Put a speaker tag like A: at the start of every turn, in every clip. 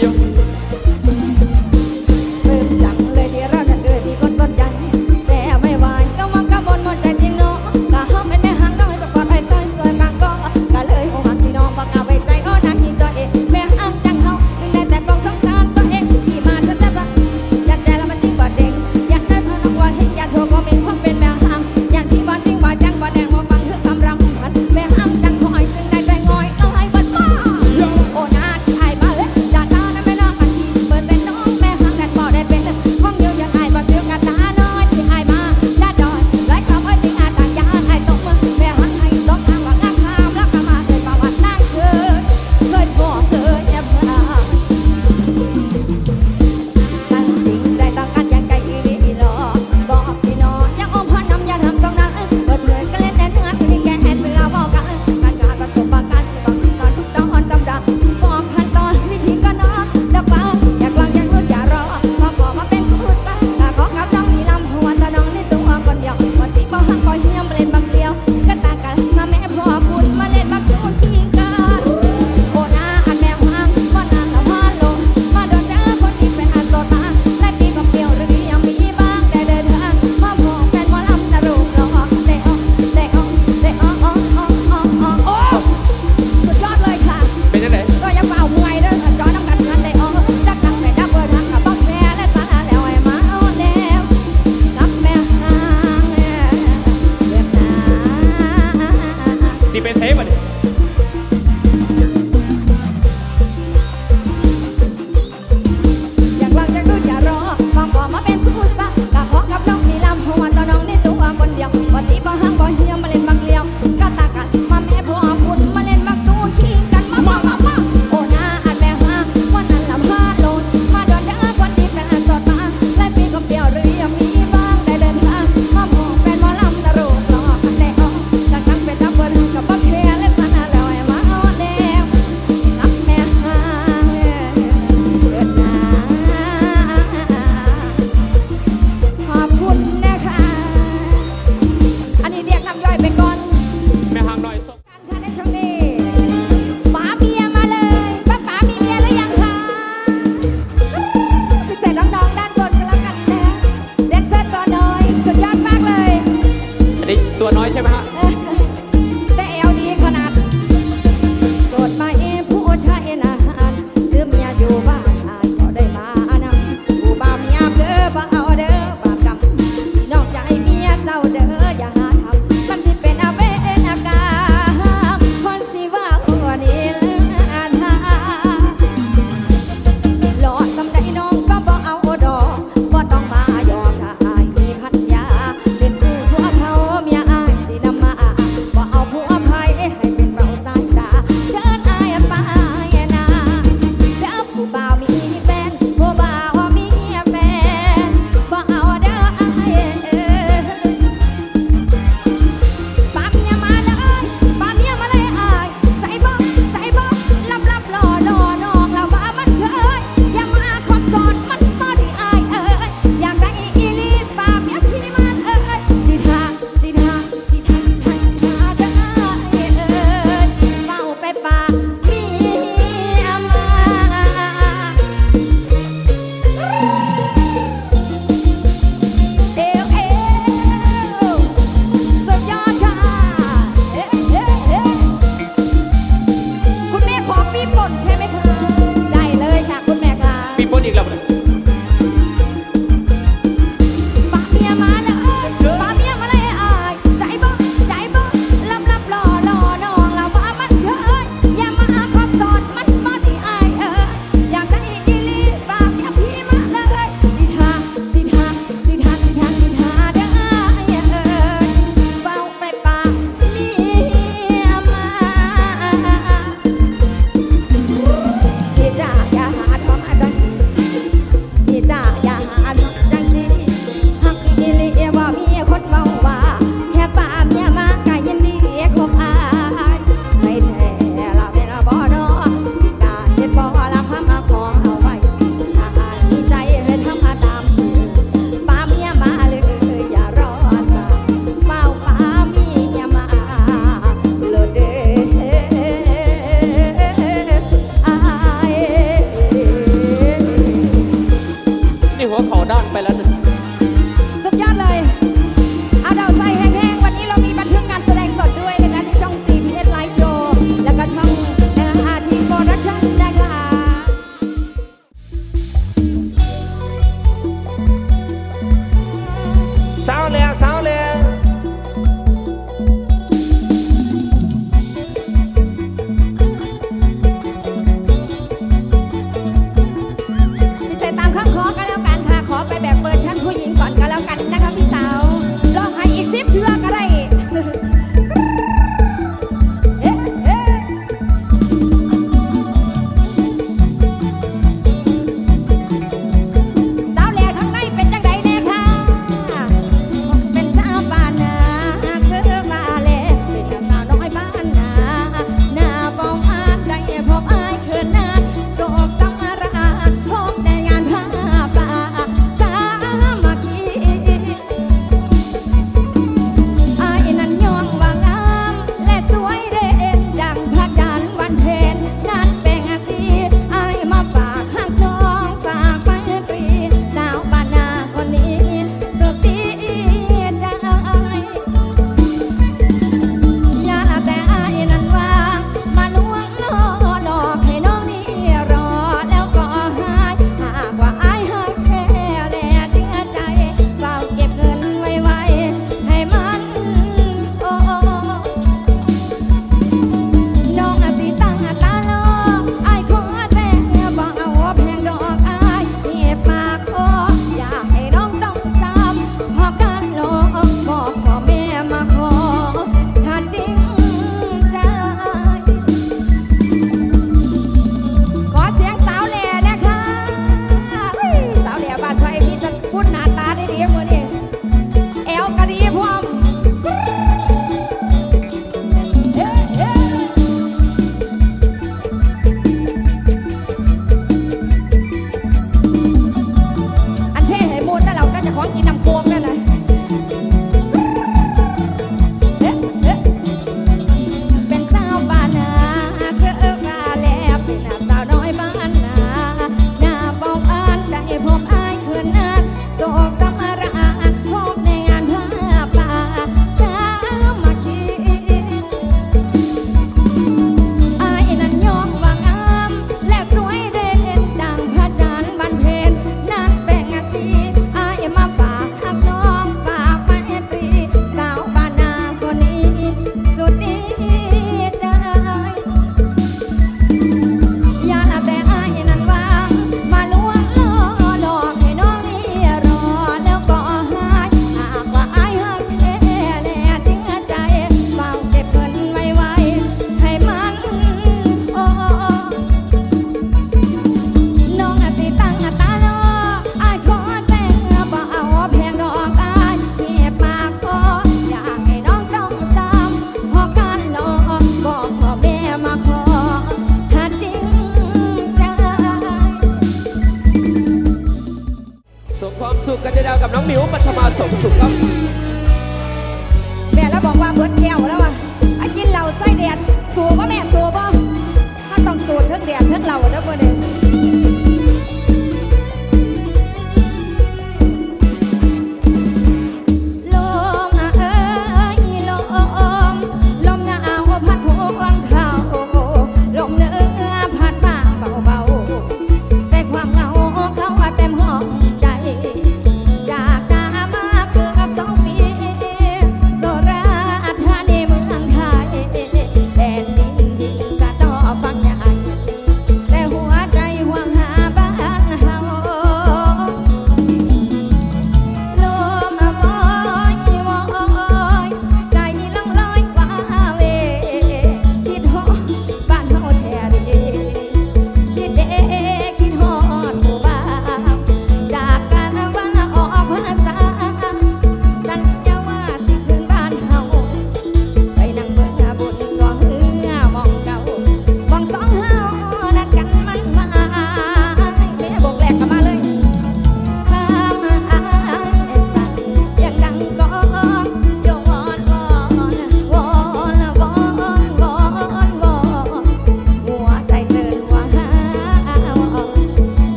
A: cheio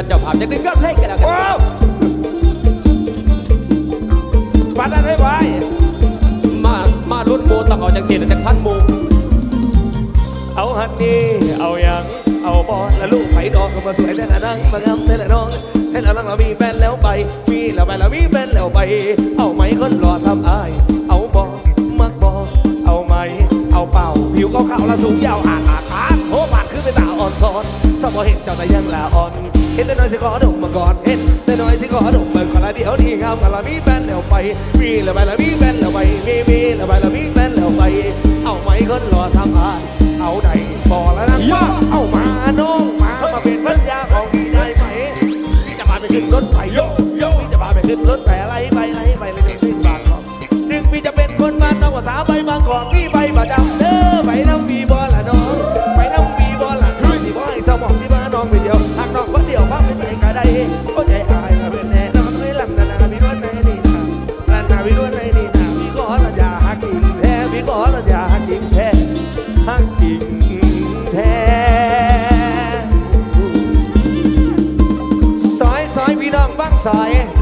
A: ว
B: ที่วันเจ้า
A: ภาพจะดึงยอดเพลงกันแล้วกัน
C: ว้าวปัดอะไรไว้
A: มามารุ่นโมต้องเอาจากเสียจากพันโม
C: เอาฮันนี่เอายังเอาบอลแล้วลูกไผ่ดอกก็มาสวยแต่ละนังมางามแต่ละน้องให้เราลังเรามีแฟนแล้วไปมีแล้วไปแล้วมีแฟนแล้วไป เอาไหมคนรอทำอาย เอาบอลมักบอลเอาไหม เอาเป่าผิวขาวๆและสูงยาวอ่านอาคานโอ้บาดขึ้นไปตาอ่อนซ้อนสมอเห็นเจ้าแต่ยังละอ่อนเห็นแต่น้อยสิขอดมมาก่อนเห็นแต่น้อยสิขอดมมาก่อนละเดี๋ยวนี้งามกันละมีแฟนแล้วไป มีแล้วไปแล้วมีแฟนแล้วไปมีมีแล้วไปแล้วมีแฟนแล้วไป เอาไหมคนรอทำอายเอาไหนบอกแล้วนะว่าเอามาน้องมามาเป็นพันยาของพี่ได้ไหมพี่จะพาไปขึ้นรถไฟโยโยพี่จะพาไปขึ้นรถไฟอะไร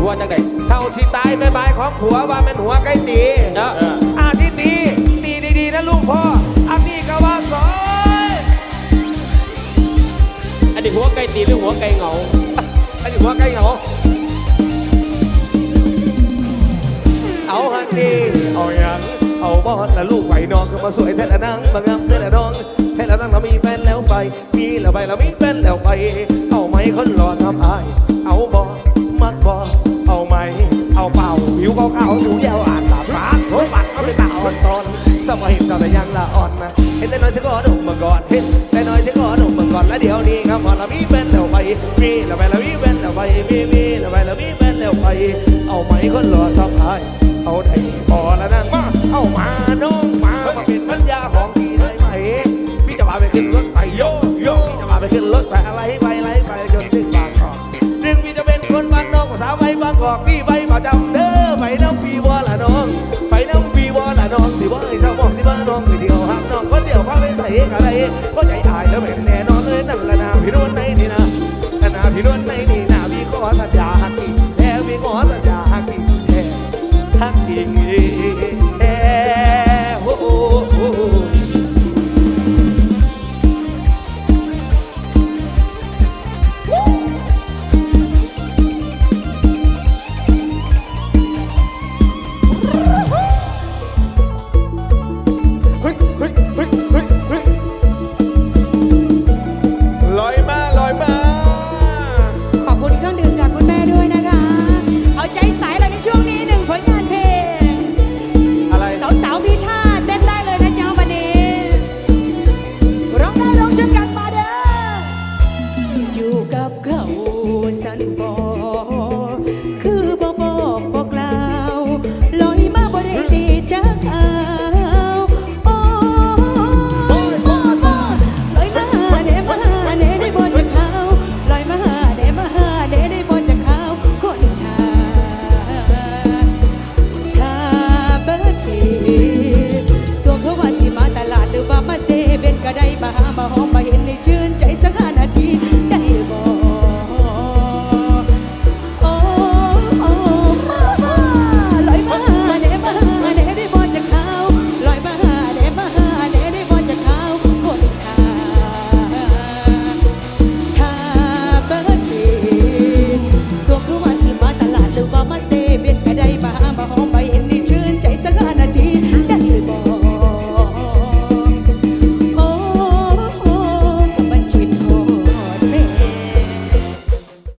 C: ว่าจัง
A: ไง
C: เท่าสิตายไปบายของผัวว่าเป็นหัวใกล้ตี
A: เออ
C: อาทิตย์นี้ตีดีๆนะลูกพ่ออันนี้ก็ว่าซอย
A: อันนี้หัวไก่ตีหรือหัวไก่เหงา
C: อันนี้หัวใกล้เหงาเอาฮันนี่เอาอย่างเอาบอสและลูกไหวน้องก็มาสวยแท้ละนางมางามแท้ละน้องแท้ละนางเรามีแฟนแล้วไป มีแล้วไปเรามีแฟนแล้วไป เอาไหมคนรอทำอาย เอาบอมักบอเอา ไหม เอาเป่าผิวเขาวๆสูงยาวอ่านตาฟ้าโอ้ยปัดเอาไปตาอ่อนตอนสมัยห็นตอนแต่ยังละอ่อนนะ เห็นแต่น้อยเสียก็ดมมาก่อนเห็นแต่น้อยเสียก็ดมมาก่อนแล้วเดี๋ยวนี้ครับพอเรามีแฟนแล้วไปมีแล้วไปเรามีแฟนแล้วไปมีมีแล้วไปเรามีแฟนแล้วไป เอาไหมคนรอทำอายเอาไอ้พอแล้วนั่งมาเอามาน้องมามาเป็นพันยาของพี่ได้ไหมพี่จะพาไปขึ้นรถไปโยโยพี่จะพาไปขึ้นรถไปอะไรไปอ วไปบางกอกพี่ไปมาจำเด้อไปน้ำพี่วอละน้อง ไปน้ำพี่วอละน้องสิว่าไอ้เจ้าบอกที่บ้านน้องไปเดียวหักน้องคนเดียวพาไปใส่กะไรก็ใจอายแล้วเป็นแน่นอน